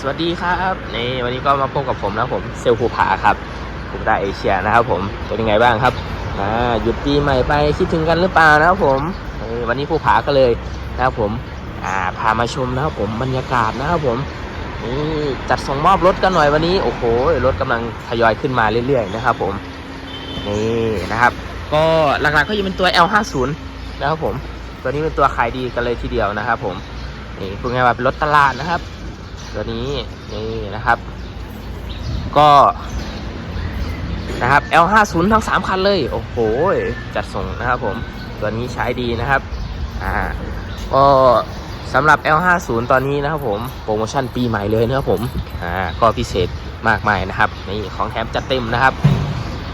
สวัสดีครับนี่วันนี้ก็มาพบกับผมนะผมเซลภูผาครับภูตาเอเชียนะครับผมเป็นยังไงบ้างครับอ่าหยุดปีใหม่ไปคิดถึงกันหรือเปล่านะครับผมวันนี้ภูผาก็เลยนะครับผมอ่าพามาชมนะครับผมบรรยากาศนะครับผมนี่จัดส่งมอบรถกันหน่อยวันนี้โอ้โหรถกำลังทยอยขึ้นมาเรื่อยๆนะครับผมนี่นะครับ ก็หลักๆก็จะเป็นตัว L50 นะครับผมตัวนี้เป็นตัวขายดีกันเลยทีเดียวนะครับผมนี่พูดง่ายว่าเป็นรถตลาดนะครับ ตัวนี้นี่นะครับ ก็นะครับ L50 ทั้ง 3 คันเลย โอ้โห จัดส่งนะครับผมตัวนี้ใช้ดีนะครับอ่าก็สำหรับ L50 ตอนนี้นะครับผมโปรโมชั่นปีใหม่เลยนะครับผมอ่าก็พิเศษมากมายนะครับนี่ของแถมจัดเต็มนะครับ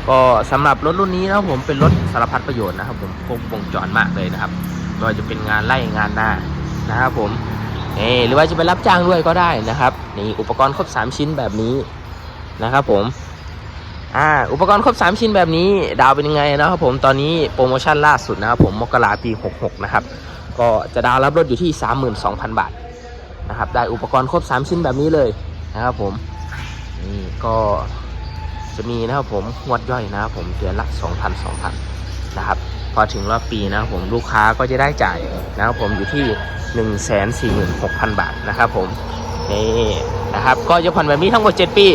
ก็สำหรับรถรุ่นนี้นะครับผมเป็นรถสารพัดประโยชน์นะครับผมครบวงจรมากเลยนะครับไม่ว่าจะเป็นงานไล่งานหน้านะครับผม นี่หรือว่าจะไปรับจ้างด้วยก็ได้นะครับนี่อุปกรณ์ครบ 3 ชิ้นแบบนี้นะครับผมอ่าอุปกรณ์ครบ 3 ชิ้นแบบนี้ ดาวเป็นยังไงนะครับผมตอนนี้โปรโมชั่นล่าสุดนะครับผมมกราปี 66 นะครับ ก็จะดาวรับรถอยู่ที่ 32,000 บาทนะครับได้อุปกรณ์ครบ 3 ชิ้นแบบนี้เลยนะครับผมนี่ก็จะมีนะครับผมงวดย่อยนะครับผมเดือนละ 2,000 2,000 นะครับ พอถึงรอบปีนะครับผมลูกค้าก็จะได้จ่ายนะครับผมอยู่ที่ 146,000 บาทนะครับผมนี่นะครับก็จะผ่อนแบบนี้ทั้งหมด 7 ปี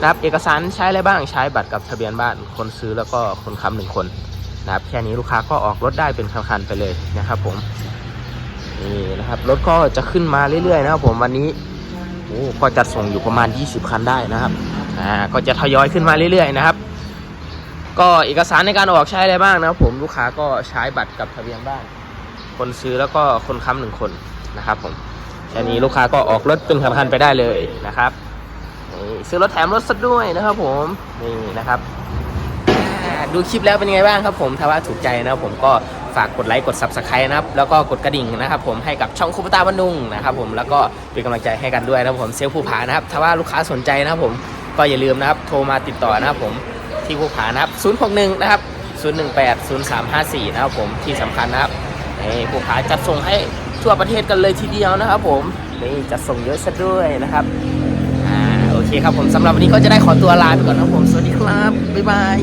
นะครับเอกสารใช้อะไรบ้างใช้บัตรกับทะเบียนบ้านคนซื้อแล้วก็คนค้ำหนึ่งคนนะครับแค่นี้ลูกค้าก็ออกรถได้เป็นคันๆไปเลยนะครับผมนี่นะครับรถก็จะขึ้นมาเรื่อยๆนะครับผมวันนี้โอ้ก็จัดส่งอยู่ประมาณ 20 คันได้นะครับอ่าก็จะทยอยขึ้นมาเรื่อยๆนะครับ ก็เอกสารในการออกใช้อะไรบ้างนะครับผมลูกค้าก็ใช้บัตรกับทะเบียนบ้าน คนซื้อแล้วก็คนค้ำหนึ่งคนนะครับผมแค่นี้ลูกค้าก็ออกรถเป็นคันไปได้เลยนะครับซื้อรถแถมรถซะด้วยนะครับผมนี่นะครับดูคลิปแล้วเป็นยังไงบ้างครับผมถ้าว่าถูกใจนะครับผมก็ฝากกดไลค์กด subscribe นะครับแล้วก็กดกระดิ่งนะครับผมให้กับช่องคูปตาบันดุงนะครับผมแล้วก็เป็นกำลังใจให้กันด้วยนะครับผมเซลล์ผู้ผานะครับถ้าว่าลูกค้าสนใจนะครับผมก็อย่าลืมนะครับโทรมาติดต่อนะครับผม ที่ภูผานะครับ 061 นะครับ 018 0354 นะครับผมที่สำคัญนะครับนี่ภูผาจัดส่งให้ทั่วประเทศกันเลยทีเดียวนะครับ ผมนี่จัดส่งเยอะซะด้วยนะครับอ่าโอเคครับผมสำหรับวันนี้ก็จะได้ขอตัวลาไปก่อนนะครับผมสวัสดีครับบ๊ายบาย